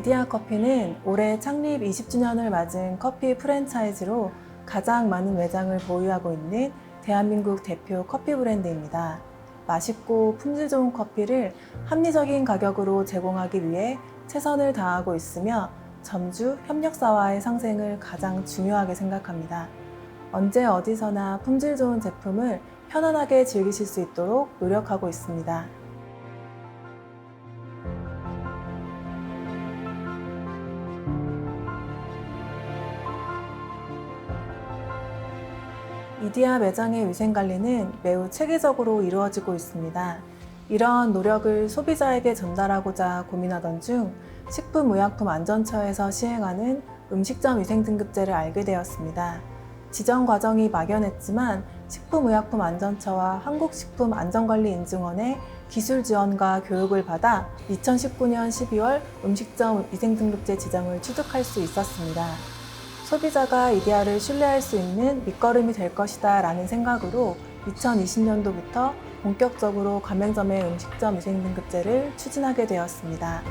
이디야 커피는 올해 창립 20주년을 맞은 커피 프랜차이즈로 가장 많은 매장을 보유하고 있는 대한민국 대표 커피 브랜드입니다. 맛있고 품질 좋은 커피를 합리적인 가격으로 제공하기 위해 최선을 다하고 있으며 점주 협력사와의 상생을 가장 중요하게 생각합니다. 언제 어디서나 품질 좋은 제품을 편안하게 즐기실 수 있도록 노력하고 있습니다. 이디야 매장의 위생 관리는 매우 체계적으로 이루어지고 있습니다. 이러한 노력을 소비자에게 전달하고자 고민하던 중 식품의약품안전처에서 시행하는 음식점 위생 등급제를 알게 되었습니다. 지정 과정이 막연했지만 식품의약품안전처와 한국식품안전관리인증원의 기술 지원과 교육을 받아 2019년 12월 음식점 위생 등급제 지정을 취득할 수 있었습니다. 소비자가 이데아를 신뢰할 수 있는 밑거름이 될 것이다 라는 생각으로 2020년도부터 본격적으로 가맹점의 음식점 위생등급제를 추진하게 되었습니다.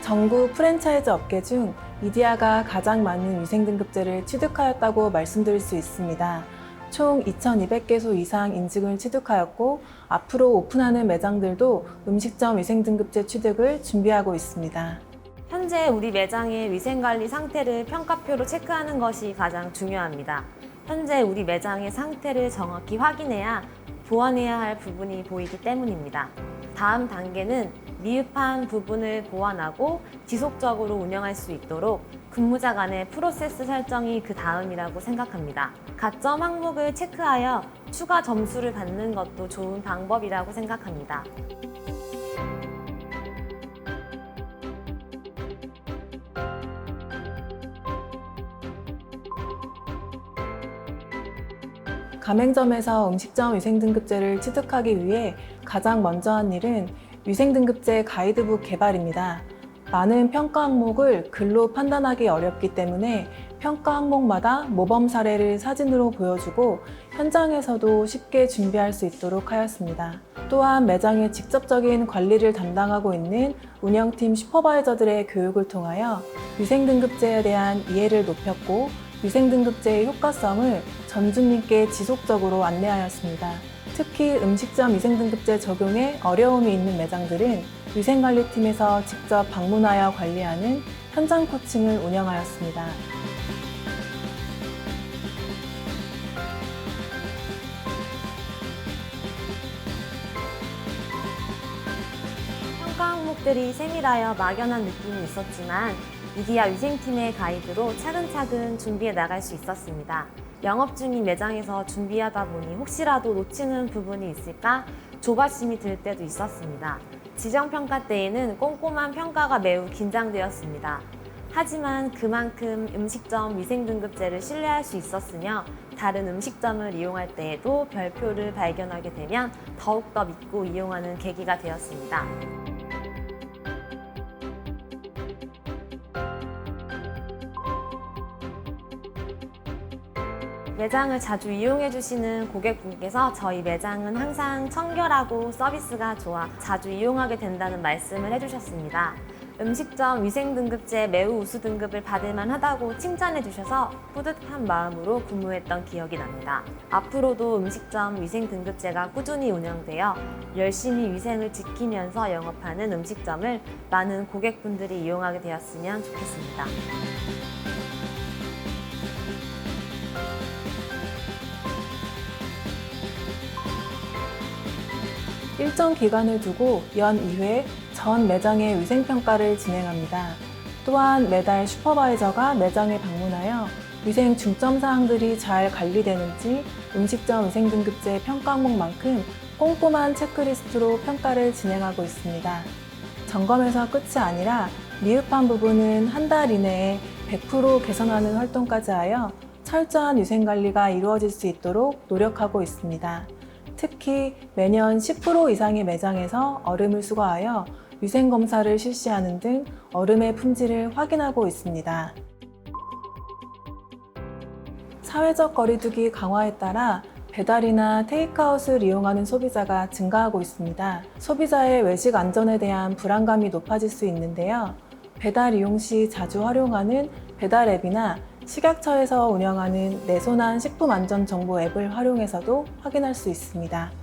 전국 프랜차이즈 업계 중 이디아가 가장 많은 위생등급제를 취득하였다고 말씀드릴 수 있습니다. 총 2,200개소 이상 인증을 취득하였고 앞으로 오픈하는 매장들도 음식점 위생등급제 취득을 준비하고 있습니다. 현재 우리 매장의 위생관리 상태를 평가표로 체크하는 것이 가장 중요합니다. 현재 우리 매장의 상태를 정확히 확인해야 보완해야 할 부분이 보이기 때문입니다. 다음 단계는 미흡한 부분을 보완하고 지속적으로 운영할 수 있도록 근무자 간의 프로세스 설정이 그 다음이라고 생각합니다. 가점 항목을 체크하여 추가 점수를 받는 것도 좋은 방법이라고 생각합니다. 가맹점에서 음식점 위생등급제를 취득하기 위해 가장 먼저 한 일은 위생등급제 가이드북 개발입니다. 많은 평가 항목을 글로 판단하기 어렵기 때문에 평가 항목마다 모범 사례를 사진으로 보여주고 현장에서도 쉽게 준비할 수 있도록 하였습니다. 또한 매장의 직접적인 관리를 담당하고 있는 운영팀 슈퍼바이저들의 교육을 통하여 위생등급제에 대한 이해를 높였고 위생등급제의 효과성을 점주님께 지속적으로 안내하였습니다. 특히 음식점 위생등급제 적용에 어려움이 있는 매장들은 위생관리팀에서 직접 방문하여 관리하는 현장 코칭을 운영하였습니다. 평가 항목들이 세밀하여 막연한 느낌이 있었지만 이디야 위생팀의 가이드로 차근차근 준비해 나갈 수 있었습니다. 영업 중인 매장에서 준비하다 보니 혹시라도 놓치는 부분이 있을까 조바심이 들 때도 있었습니다. 지정평가 때에는 꼼꼼한 평가가 매우 긴장되었습니다. 하지만 그만큼 음식점 위생등급제를 신뢰할 수 있었으며 다른 음식점을 이용할 때에도 별표를 발견하게 되면 더욱더 믿고 이용하는 계기가 되었습니다. 매장을 자주 이용해 주시는 고객분께서 저희 매장은 항상 청결하고 서비스가 좋아 자주 이용하게 된다는 말씀을 해주셨습니다. 음식점 위생등급제 매우 우수 등급을 받을 만 하다고 칭찬해 주셔서 뿌듯한 마음으로 근무했던 기억이 납니다. 앞으로도 음식점 위생등급제가 꾸준히 운영되어 열심히 위생을 지키면서 영업하는 음식점을 많은 고객분들이 이용하게 되었으면 좋겠습니다. 일정 기간을 두고 연 2회 전 매장의 위생평가를 진행합니다. 또한 매달 슈퍼바이저가 매장에 방문하여 위생 중점 사항들이 잘 관리되는지 음식점 위생등급제 평가 항목만큼 꼼꼼한 체크리스트로 평가를 진행하고 있습니다. 점검에서 끝이 아니라 미흡한 부분은 한 달 이내에 100% 개선하는 활동까지 하여 철저한 위생관리가 이루어질 수 있도록 노력하고 있습니다. 특히 매년 10% 이상의 매장에서 얼음을 수거하여 위생검사를 실시하는 등 얼음의 품질을 확인하고 있습니다. 사회적 거리두기 강화에 따라 배달이나 테이크아웃을 이용하는 소비자가 증가하고 있습니다. 소비자의 외식 안전에 대한 불안감이 높아질 수 있는데요. 배달 이용 시 자주 활용하는 배달 앱이나 식약처에서 운영하는 내손한 식품 안전 정보 앱을 활용해서도 확인할 수 있습니다.